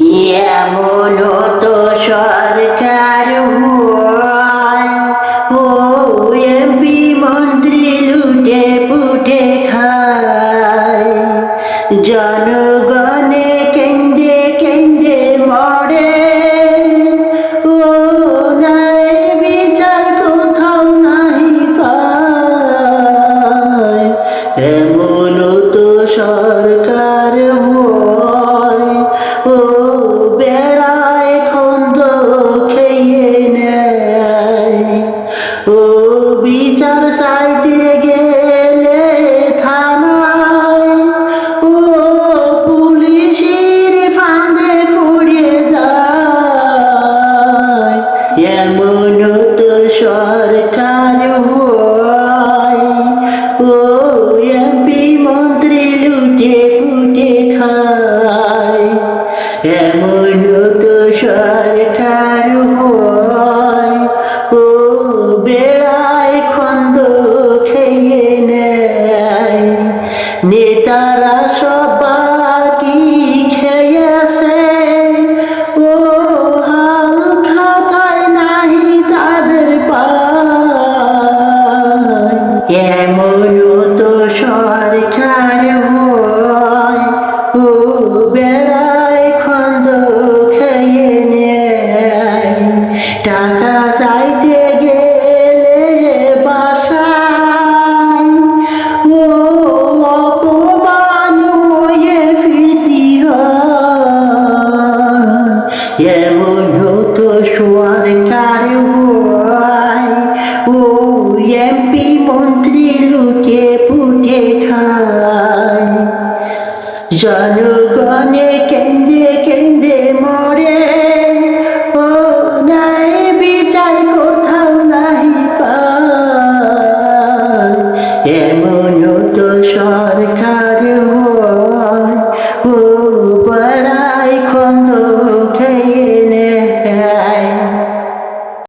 এমন তো সরকার ও এমপি মন্ত্রী লুটে পুটে খায়। জনগণে ও বিচার চাইতে গেলে থানায়, ও পুলিশের ফাঁদে পড়ে যায়। এমন তো সরকার হয়, ও এমপি মন্ত্রী লুটে নেতারা সবাকি খেয়েছে? ও হাল খাতায় নাহি তাদের পায়। এমন হতো সোয়ার কারে ও এমপি মন্ত্রী লুটে পুটে খায়। জনগণে কেন্দ্রে কেন্দ্রে মরে। ও নাই বিচার কোথাও নাই এমন তো সরকার হয়। ও